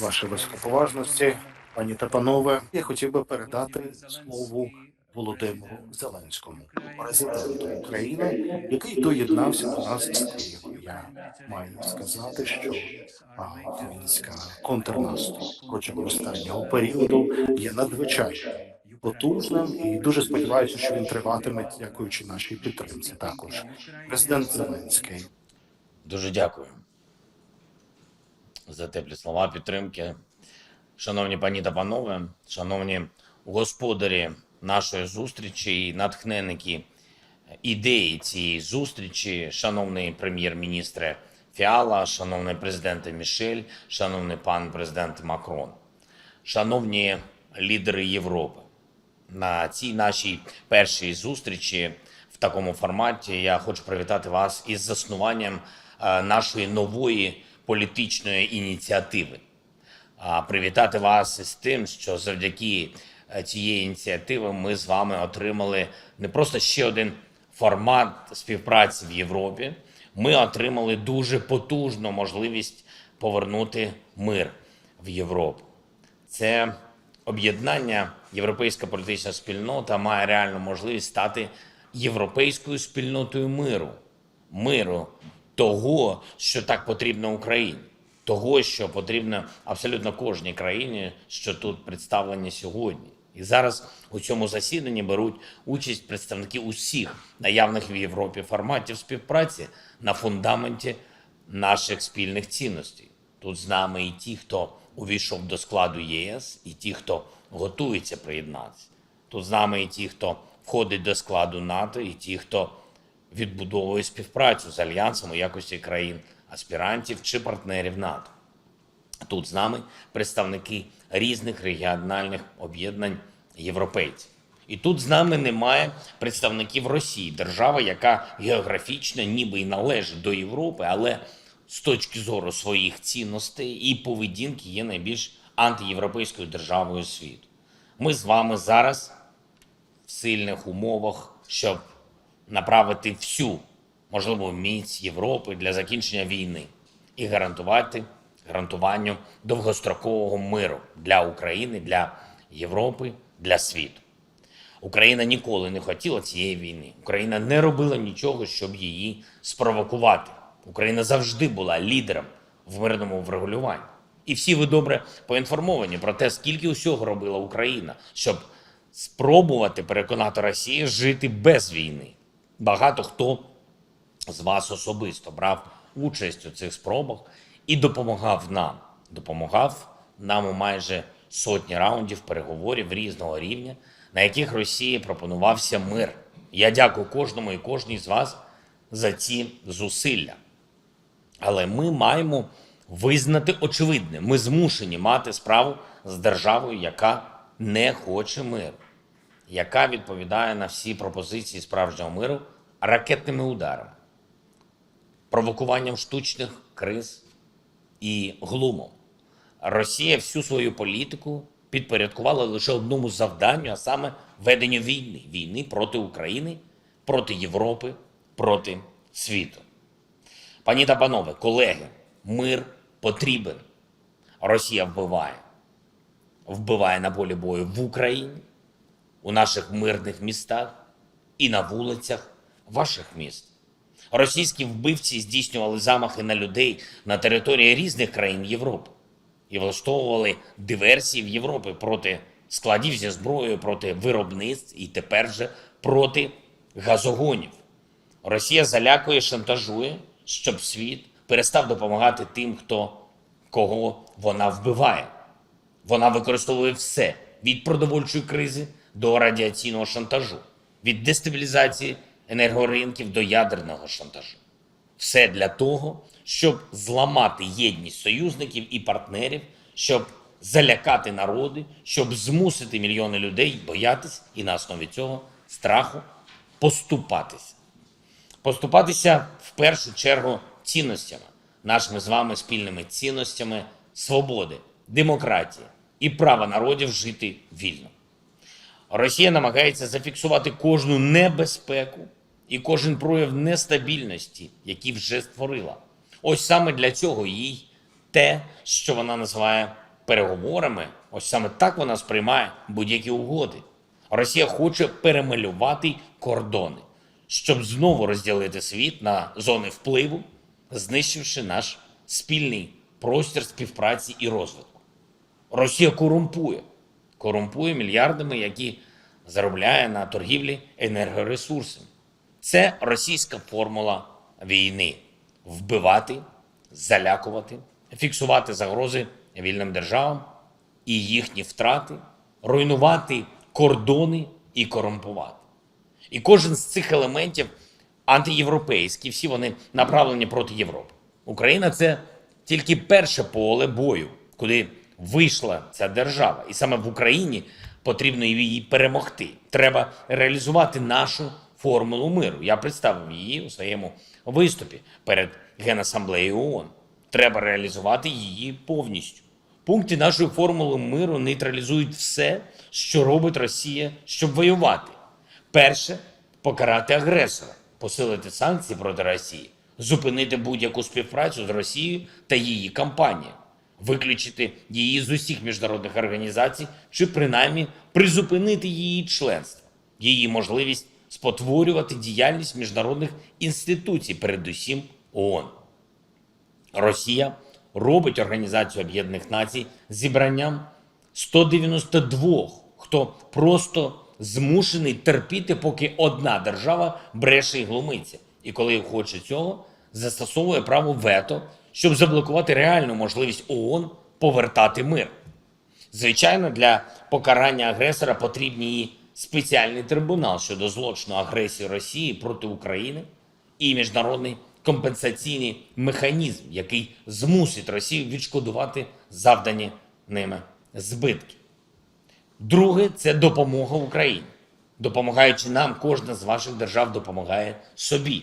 Ваші високоповажності, пані та панове, я хотів би передати слово Володимиру Зеленському, президенту України, який доєднався до нас з Києва. Я маю сказати, що українська контрнаступ протягом останнього періоду є надзвичайно потужним і дуже сподіваюся, що він триватиме, дякуючи нашій підтримці. Також президент Зеленський Дуже дякую за теплі слова підтримки. Шановні пані та панове, шановні господарі нашої зустрічі і натхненники ідеї цієї зустрічі, шановний прем'єр-міністре Фіала, шановний президент Мішель, шановний пан президент Макрон, шановні лідери Європи. На цій нашій першій зустрічі в такому форматі я хочу привітати вас із заснуванням е, нашої нової політичної ініціативи. А привітати вас із тим, що завдяки е, цієї ініціативи ми з вами отримали не просто ще один формат співпраці в Європі. Ми отримали дуже потужну можливість повернути мир в Європу. Це об'єднання, європейська політична спільнота має реальну можливість стати європейською спільнотою миру, миру того, що так потрібно Україні, того, що потрібно абсолютно кожній країні, що тут представлені сьогодні. І зараз у цьому засіданні беруть участь представники усіх наявних в Європі форматів співпраці на фундаменті наших спільних цінностей. Тут з нами і ті, хто увійшов до складу ЄС, і ті, хто готується приєднатися. Тут з нами і ті, хто входить до складу НАТО, і ті, хто відбудовує співпрацю з альянсом у якості країн аспірантів чи партнерів НАТО. Тут з нами представники різних регіональних об'єднань європейців. І тут з нами немає представників Росії, держава, яка географічно ніби й належить до Європи, але з точки зору своїх цінностей і поведінки є найбільш антиєвропейською державою світу. Ми з вами зараз в сильних умовах, щоб направити всю можливу міць Європи для закінчення війни і гарантувати гарантуванню довгострокового миру для України, для Європи, для світу. Україна ніколи не хотіла цієї війни. Україна не робила нічого, щоб її спровокувати. Україна завжди була лідером в мирному врегулюванні. І всі ви добре поінформовані про те, скільки усього робила Україна, щоб спробувати переконати Росію жити без війни. Багато хто з вас особисто брав участь у цих спробах і допомагав нам. Допомагав нам у майже сотні раундів переговорів різного рівня, на яких Росії пропонувався мир. Я дякую кожному і кожній з вас за ці зусилля. Але ми маємо визнати очевидне: ми змушені мати справу з державою, яка не хоче миру, яка відповідає на всі пропозиції справжнього миру ракетними ударами, провокуванням штучних криз і глумом. Росія всю свою політику підпорядкувала лише одному завданню, а саме веденню війни війни проти України, проти Європи, проти світу. Пані та панове, колеги, мир потрібен. Росія вбиває. Вбиває на полі бою в Україні, у наших мирних містах і на вулицях ваших міст. Російські вбивці здійснювали замахи на людей на території різних країн Європи і влаштовували диверсії в Європі проти складів зі зброєю, проти виробництв і тепер же проти газогонів. Росія залякує, шантажує, щоб світ перестав допомагати тим, хто кого вона вбиває. Вона використовує все від продовольчої кризи до радіаційного шантажу, від дестабілізації енергоринків до ядерного шантажу. Все для того, щоб зламати єдність союзників і партнерів, щоб залякати народи, щоб змусити мільйони людей боятись і на основі цього страху поступатися. Поступатися в першу чергу цінностями, нашими з вами спільними цінностями свободи, демократії і права народів жити вільно. Росія намагається зафіксувати кожну небезпеку і кожен прояв нестабільності, який вже створила. Ось саме для цього їй те, що вона називає переговорами. Ось саме так вона сприймає будь-які угоди. Росія хоче перемалювати кордони, щоб знову розділити світ на зони впливу, знищивши наш спільний простір співпраці і розвитку. Росія корумпує, корумпує мільярдами, які заробляє на торгівлі енергоресурсами. Це російська формула війни: вбивати, залякувати, фіксувати загрози вільним державам і їхні втрати, руйнувати кордони і корумпувати. І кожен з цих елементів антиєвропейський, всі вони направлені проти Європи. Україна це тільки перше поле бою, куди вийшла ця держава. І саме в Україні потрібно її перемогти. Треба реалізувати нашу формулу миру. Я представив її у своєму виступі перед Генасамблеєю ООН. Треба реалізувати її повністю. Пункти нашої формули миру нейтралізують все, що робить Росія, щоб воювати. Перше покарати агресора, посилити санкції проти Росії, зупинити будь-яку співпрацю з Росією та її кампанією, виключити її з усіх міжнародних організацій чи принаймні призупинити її членство, її можливість спотворювати діяльність міжнародних інституцій, передусім ООН. Росія робить Організацію Об'єднаних Націй зібранням 192, хто просто змушений терпіти, поки одна держава бреше і глумиться. І коли хоче цього, застосовує право вето, щоб заблокувати реальну можливість ООН повертати мир. Звичайно, для покарання агресора потрібні і спеціальний трибунал щодо злочину агресії Росії проти України і міжнародний компенсаційний механізм, який змусить Росію відшкодувати завдані ними збитки. Друге це допомога Україні. Допомагаючи нам, кожна з ваших держав допомагає собі.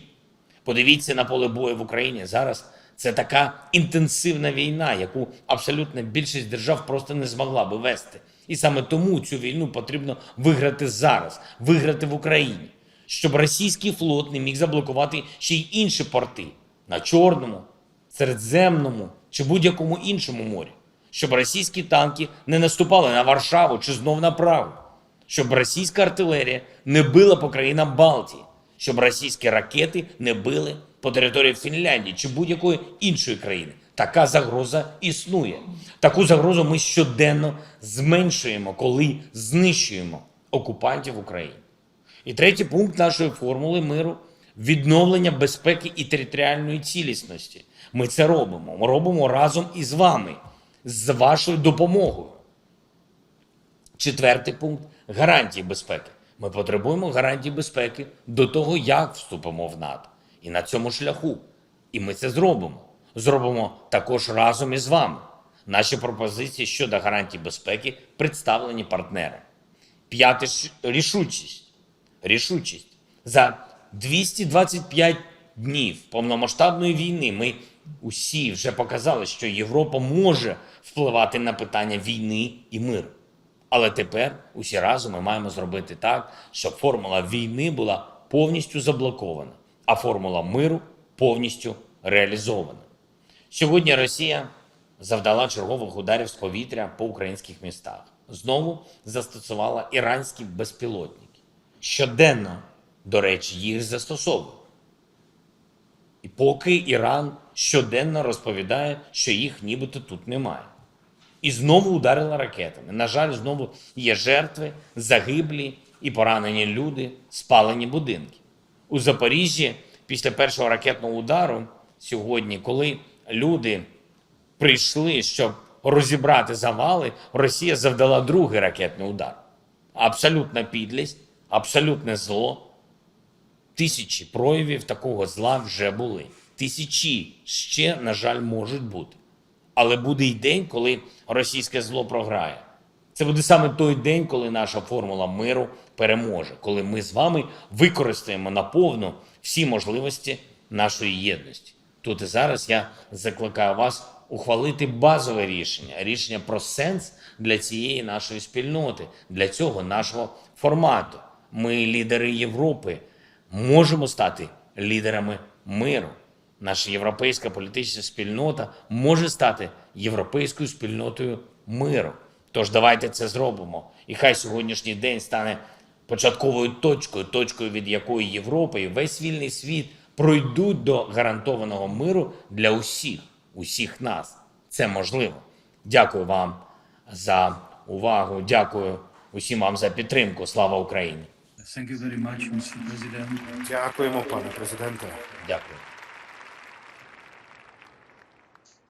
Подивіться на поле бою в Україні зараз. Це така інтенсивна війна, яку абсолютна більшість держав просто не змогла би вести. І саме тому цю війну потрібно виграти зараз, виграти в Україні, щоб російський флот не міг заблокувати ще й інші порти на Чорному, Середземному чи будь-якому іншому морі, щоб російські танки не наступали на Варшаву чи знов на Прагу, щоб російська артилерія не била по країнам Балтії, щоб російські ракети не били по території Фінляндії чи будь-якої іншої країни. Така загроза існує. Таку загрозу ми щоденно зменшуємо, коли знищуємо окупантів України. І третій пункт нашої формули миру відновлення безпеки і територіальної цілісності. Ми це робимо. Ми робимо разом із вами, з вашою допомогою. Четвертий пункт гарантії безпеки. Ми потребуємо гарантій безпеки до того, як вступимо в НАТО. І на цьому шляху. І ми це зробимо. Зробимо також разом із вами. Наші пропозиції щодо гарантій безпеки представлені партнерам. П'яте рішучість. Рішучість. За 225 днів повномасштабної війни ми усі вже показали, що Європа може впливати на питання війни і миру. Але тепер усі разом ми маємо зробити так, щоб формула війни була повністю заблокована, а формула миру повністю реалізована. Сьогодні Росія завдала чергових ударів з повітря по українських містах. Знову застосувала іранські безпілотники. Щоденно, до речі, їх застосовують. І поки Іран щоденно розповідає, що їх нібито тут немає. І знову ударила ракетами. На жаль, знову є жертви, загиблі і поранені люди, спалені будинки. У Запоріжжі після першого ракетного удару сьогодні, коли люди прийшли, щоб розібрати завали, Росія завдала другий ракетний удар. Абсолютна підлість, абсолютне зло. Тисячі проявів такого зла вже були. Тисячі ще, на жаль, можуть бути. Але буде й день, коли російське зло програє. Це буде саме той день, коли наша формула миру переможе, коли ми з вами використаємо наповну всі можливості нашої єдності. Тут і зараз я закликаю вас ухвалити базове рішення, рішення про сенс для цієї нашої спільноти, для цього нашого формату. Ми, лідери Європи, можемо стати лідерами миру. наша європейська політична спільнота може стати європейською спільнотою миру. Тож давайте це зробимо. І хай сьогоднішній день стане початковою точкою, точкою, від якої Європа і весь вільний світ пройдуть до гарантованого миру для усіх, усіх нас. Це можливо. Дякую вам за увагу. Дякую усім вам за підтримку. Слава Україні! Дякуємо, пане президенте. Дякую.